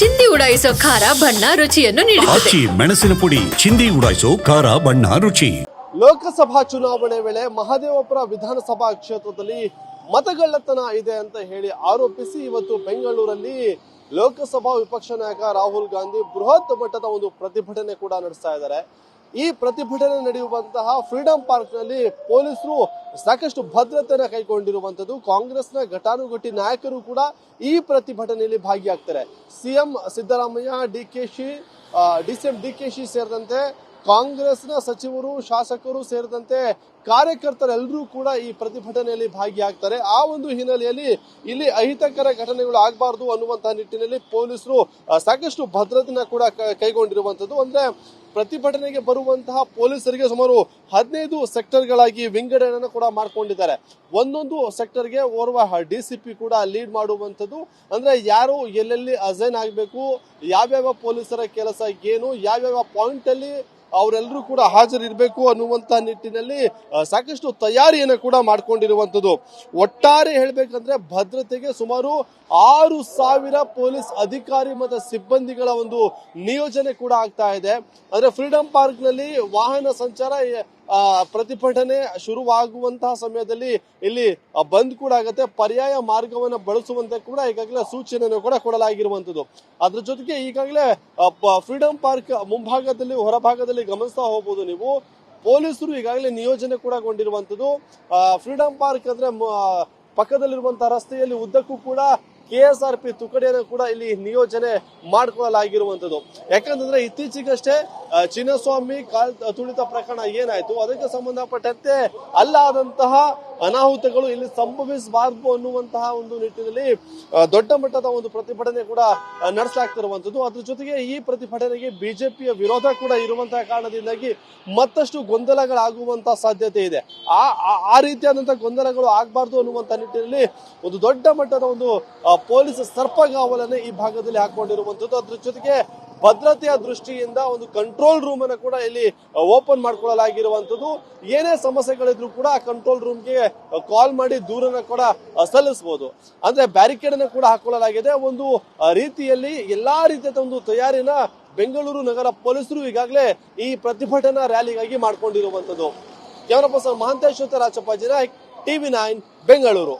ಚಿಂದಿ ಉಡಾಯಿಸೋ ಖಾರ ಬಣ್ಣ ರುಚಿಯನ್ನು ನೀಡುತ್ತದೆ. ಆಚಿ ಮೆಣಸಿನ ಪುಡಿ ಚಿಂದಿ ಉಡಾಯಿಸೋ ಖಾರ ಬಣ್ಣ ರುಚಿ. ಲೋಕಸಭಾ ಚುನಾವಣೆ ವೇಳೆ ಮಹದೇವಪುರ ವಿಧಾನಸಭಾ ಕ್ಷೇತ್ರದಲ್ಲಿ ಮತಗಳ್ಳತನ ಇದೆ ಅಂತ ಹೇಳಿ ಆರೋಪಿಸಿ ಇವತ್ತು ಬೆಂಗಳೂರಲ್ಲಿ ಲೋಕಸಭಾ ವಿಪಕ್ಷ ನಾಯಕ ರಾಹುಲ್ ಗಾಂಧಿ ಬೃಹತ್ ಮಟ್ಟದ ಒಂದು ಪ್ರತಿಭಟನೆ ಕೂಡ ನಡೆಸ್ತಾ ಇದ್ದಾರೆ. ಈ ಪ್ರತಿಭಟನೆ ನಡೆಯುವಂತಹ ಫ್ರೀಡಂ ಪಾರ್ಕ್ನಲ್ಲಿ ಪೊಲೀಸರು ಸಾಕಷ್ಟು ಭದ್ರತೆಯನ್ನು ಕೈಗೊಂಡಿರುವಂತದ್ದು ಕಾಂಗ್ರೆಸ್ನ ಘಟಾನುಘಟಿ ನಾಯಕರು ಕೂಡ ಈ ಪ್ರತಿಭಟನೆಯಲ್ಲಿ ಭಾಗಿಯಾಗ್ತಾರೆ. CM Siddaramaiah, D K she D C M, D K she ಸೇರಿದಂತೆ ಕಾಂಗ್ರೆಸ್ನ ಸಚಿವರು, ಶಾಸಕರು ಸೇರಿದಂತೆ ಕಾರ್ಯಕರ್ತರೆಲ್ಲರೂ ಕೂಡ ಈ ಪ್ರತಿಭಟನೆಯಲ್ಲಿ ಭಾಗಿಯಾಗ್ತಾರೆ. ಆ ಒಂದು ಹಿನ್ನೆಲೆಯಲ್ಲಿ ಇಲ್ಲಿ ಅಹಿತಕರ ಘಟನೆಗಳು ಆಗಬಾರ್ದು ಅನ್ನುವಂತಹ ನಿಟ್ಟಿನಲ್ಲಿ ಪೊಲೀಸರು ಸಾಕಷ್ಟು ಭದ್ರತೆನ ಕೂಡ ಕೈಗೊಂಡಿರುವಂಥದ್ದು. ಅಂದ್ರೆ ಪ್ರತಿಭಟನೆಗೆ ಬರುವಂತಹ ಪೊಲೀಸರಿಗೆ ಸುಮಾರು ಹದಿನೈದು ಸೆಕ್ಟರ್ಗಳಾಗಿ ವಿಂಗಡಣೆಯನ್ನು ಕೂಡ ಮಾಡ್ಕೊಂಡಿದ್ದಾರೆ. ಒಂದೊಂದು ಸೆಕ್ಟರ್ಗೆ ಓರ್ವ ಡಿ ಸಿ ಪಿ ಕೂಡ ಲೀಡ್ ಮಾಡುವಂಥದ್ದು. ಅಂದ್ರೆ ಯಾರು ಎಲ್ಲೆಲ್ಲಿ ಅಸೈನ್ ಆಗಬೇಕು, ಯಾವ್ಯಾವ ಪೊಲೀಸರ ಕೆಲಸ ಏನು, ಯಾವ್ಯಾವ ಪಾಯಿಂಟ್ ಅಲ್ಲಿ ಅವರೆಲ್ಲರೂ ಕೂಡ ಹಾಜರಿರಬೇಕು ಅನ್ನುವಂತ ನಿಟ್ಟಿನಲ್ಲಿ ಸಾಕಷ್ಟು ತಯಾರಿಯನ್ನು ಕೂಡ ಮಾಡ್ಕೊಂಡಿರುವಂಥದ್ದು. ಒಟ್ಟಾರೆ ಹೇಳಬೇಕಂದ್ರೆ ಭದ್ರತೆಗೆ ಸುಮಾರು ಆರು ಸಾವಿರ ಪೊಲೀಸ್ ಅಧಿಕಾರಿ ಮತ್ತು ಸಿಬ್ಬಂದಿಗಳ ಒಂದು ನಿಯೋಜನೆ ಕೂಡ ಆಗ್ತಾ ಇದೆ. ಅಂದ್ರೆ ಫ್ರೀಡಂ ಪಾರ್ಕ್ನಲ್ಲಿ ವಾಹನ ಸಂಚಾರ ಪ್ರತಿಭಟನೆ ಶುರುವಾಗುವಂತಹ ಸಮಯದಲ್ಲಿ ಇಲ್ಲಿ ಬಂದ್ ಕೂಡ ಆಗುತ್ತೆ. ಪರ್ಯಾಯ ಮಾರ್ಗವನ್ನು ಬಳಸುವಂತೆ ಕೂಡ ಈಗಾಗಲೇ ಸೂಚನೆಯನ್ನು ಕೂಡ ಕೊಡಲಾಗಿರುವಂಥದ್ದು. ಅದ್ರ ಜೊತೆಗೆ ಈಗಾಗಲೇ ಫ್ರೀಡಂ ಪಾರ್ಕ್ ಮುಂಭಾಗದಲ್ಲಿ, ಹೊರಭಾಗದಲ್ಲಿ ಗಮನಿಸ್ತಾ ಹೋಗ್ಬೋದು ನೀವು. ಪೊಲೀಸರು ಈಗಾಗಲೇ ನಿಯೋಜನೆ ಕೂಡ ಗೊಂಡಿರುವಂಥದ್ದು. ಫ್ರೀಡಂ ಪಾರ್ಕ್ ಅಂದ್ರೆ ಪಕ್ಕದಲ್ಲಿರುವಂತಹ ರಸ್ತೆಯಲ್ಲಿ ಉದ್ದಕ್ಕೂ ಕೂಡ ಕೆ ಎಸ್ ಆರ್ ಪಿ ತುಕಡಿಯನ್ನು ಕೂಡ ಇಲ್ಲಿ ನಿಯೋಜನೆ ಮಾಡಿಕೊಳ್ಳಲಾಗಿರುವಂತದ್ದು ಯಾಕಂತಂದ್ರೆ ಇತ್ತೀಚೆಗಷ್ಟೇ ಚಿನ್ನಸ್ವಾಮಿ ಕಾಲ್ ತುಳಿತ ಪ್ರಕರಣ ಏನಾಯ್ತು? ಅದಕ್ಕೆ ಸಂಬಂಧಪಟ್ಟಂತೆ ಅಲ್ಲಾದಂತಹ ಅನಾಹುತಗಳು ಇಲ್ಲಿ ಸಂಭವಿಸಬಾರದು ಅನ್ನುವಂತಹ ಒಂದು ನಿಟ್ಟಿನಲ್ಲಿ ದೊಡ್ಡ ಮಟ್ಟದ ಒಂದು ಪ್ರತಿಭಟನೆ ಕೂಡ ನಡೆಸಲಾಗ್ತಿರುವಂಥದ್ದು. ಅದ್ರ ಜೊತೆಗೆ ಈ ಪ್ರತಿಭಟನೆಗೆ ಬಿಜೆಪಿಯ ವಿರೋಧ ಕೂಡ ಇರುವಂತಹ ಕಾರಣದಿಂದಾಗಿ ಮತ್ತಷ್ಟು ಗೊಂದಲಗಳಾಗುವಂತಹ ಸಾಧ್ಯತೆ ಇದೆ. ಆ, ಆ- ರೀತಿಯಾದಂತಹ ಗೊಂದಲಗಳು ಆಗಬಾರ್ದು ಅನ್ನುವಂತ ನಿಟ್ಟಿನಲ್ಲಿ ಒಂದು ದೊಡ್ಡ ಮಟ್ಟದ ಒಂದು ಪೊಲೀಸ್ ಸರ್ಪಗಾವಲನ್ನು ಈ ಭಾಗದಲ್ಲಿ ಹಾಕೊಂಡಿರುವಂತದ್ದು ಅದ್ರ ಜೊತೆಗೆ ಭದ್ರತೆಯ ದೃಷ್ಟಿಯಿಂದ ಒಂದು ಕಂಟ್ರೋಲ್ ರೂಮ್ ಅನ್ನು ಕೂಡ ಇಲ್ಲಿ ಓಪನ್ ಮಾಡ್ಕೊಳ್ಳಲಾಗಿರುವಂತದ್ದು ಏನೇ ಸಮಸ್ಯೆಗಳಿದ್ರು ಕೂಡ ಆ ಕಂಟ್ರೋಲ್ ರೂಮ್ಗೆ ಕಾಲ್ ಮಾಡಿ ದೂರನ್ನ ಕೂಡ ಸಲ್ಲಿಸಬಹುದು ಅಂದ್ರೆ ಬ್ಯಾರಿಕೇಡ್ ಅನ್ನು ಕೂಡ ಹಾಕೊಳ್ಳಲಾಗಿದೆ. ಒಂದು ರೀತಿಯಲ್ಲಿ ಎಲ್ಲಾ ರೀತಿಯ ಒಂದು ತಯಾರಿನ ಬೆಂಗಳೂರು ನಗರ ಪೊಲೀಸರು ಈಗಾಗಲೇ ಈ ಪ್ರತಿಭಟನಾ ರ್ಯಾಲಿಗಾಗಿ ಮಾಡ್ಕೊಂಡಿರುವಂತದ್ದು camera person Mahantesh Rachappa TV nine, Bengaluru.